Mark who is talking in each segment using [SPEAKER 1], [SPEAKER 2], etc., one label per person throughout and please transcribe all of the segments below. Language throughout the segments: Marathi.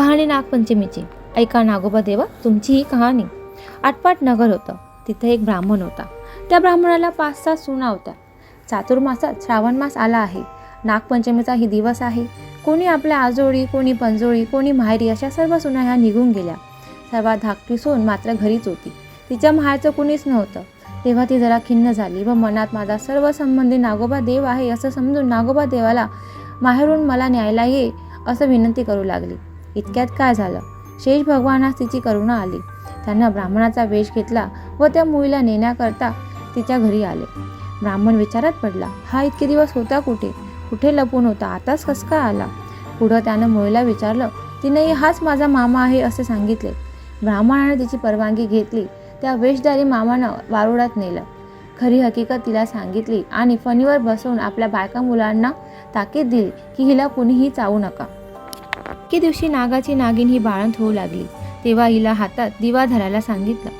[SPEAKER 1] कहाणी नागपंचमीची. ऐका नागोबा देवा तुमची ही कहाणी. आटपाट नगर होतं. तिथे एक ब्राह्मण होता. त्या ब्राह्मणाला पाच सात सुना होत्या. चातुर्मासात श्रावण मास आला आहे. नागपंचमीचा ही दिवस आहे. कोणी आपल्या आजोळी कोणी पंजोळी कोणी माहेरी अशा सर्व सुना ह्या निघून गेल्या. सर्वात धाकटी सून मात्र घरीच होती. तिच्या माहेरचं कुणीच नव्हतं. तेव्हा ती जरा खिन्न झाली व मनात माझा सर्व संबंधी नागोबा देव आहे असं समजून नागोबा देवाला माहेरून मला न्यायला ये असं विनंती करू लागली. इतक्यात काय झालं? शेष भगवानास तिची करुणा आली. त्यांना ब्राह्मणाचा वेश घेतला व त्या मुलीला नेण्याकरता तिच्या घरी आले. ब्राह्मण विचारात पडला हा इतके दिवस होता कुठे? कुठे लपून होता? आताच कस काय आला? पुढं त्यानं मुलीला विचारलं तिने हाच माझा मामा आहे असे सांगितले. ब्राह्मणाने तिची परवानगी घेतली. त्या वेशधारी मामानं वारुडात नेलं. खरी हकीकत तिला सांगितली आणि फणीवर बसवून आपल्या बायका मुलांना ताकीद दिली की हिला कुणीही चावू नका. एके दिवशी नागाची नागिन ही बाळंत होऊ लागली. तेव्हा हिला हातात दिवा धरायला सांगितलं.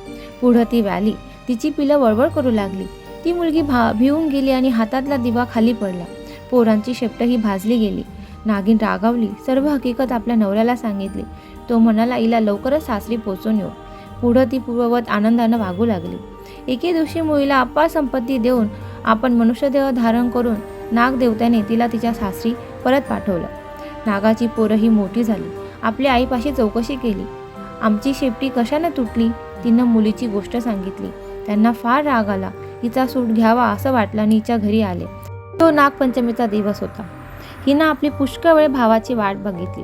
[SPEAKER 1] पुढं ती व्याली. तिची पिलं वळवळ करू लागली. ती मुलगी भा भिवून गेली आणि हातातला दिवा खाली पडला. पोरांची शेपटं ही भाजली गेली. नागिन रागावली. सर्व हकीकत आपल्या नवऱ्याला सांगितली. तो म्हणाला हिला लवकरच सासरी पोचून येऊ. पुढं ती पूर्ववत आनंदानं वागू लागली. एके दिवशी मुलीला अपार संपत्ती देऊन आपण मनुष्यदेह धारण करून नागदेवत्याने तिला तिच्या सासरी परत पाठवलं. नागाची पोरं ही मोठी झाली. आपल्या आईपाशी चौकशी केली. आमची शेपटी कशानं तुटली? तिनं मुलीची गोष्ट सांगितली. त्यांना फार राग आला. हिचा सूट घ्यावा असं वाटलं आणि हिच्या घरी आले. तो नागपंचमीचा दिवस होता. हिनं आपली पुष्कळ वेळ भावाची वाट बघितली.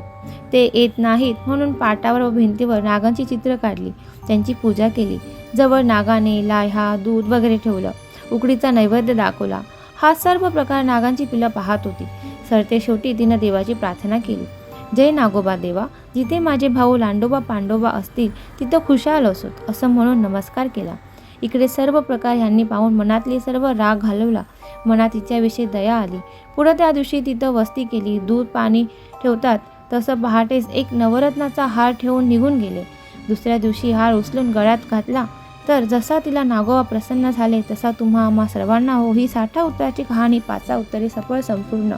[SPEAKER 1] ते येत नाहीत म्हणून पाटावर व भिंतीवर नागांची चित्र काढली. त्यांची पूजा केली. जवळ नागाने लाह्या दूध वगैरे ठेवलं. उकडीचा नैवेद्य दाखवला. हा सर्व प्रकार नागांची पिलं पाहत होती. सरते शेवटी तिनं देवाची प्रार्थना केली. जय नागोबा देवा जिथे माझे भाऊ लांडोबा पांडोबा असतील तिथं खुशाल असोत असं म्हणून नमस्कार केला. इकडे सर्व प्रकार ह्यांनी पाहून मनातले सर्व राग घालवला मनात तिच्याविषयी दया आली. पुढं त्या दिवशी तिथं वस्ती केली. दूध पाणी ठेवतात तसं पहाटेच एक नवरत्नाचा हार ठेवून निघून गेले. दुसऱ्या दिवशी हार उचलून गळ्यात घातला. तर जसा तिला नागोबा प्रसन्न झाले तसा तुम्हा आम्हा सर्वांना हो ही साठा उत्तराची कहाणी पाचा उत्तरे सफळ संपूर्ण.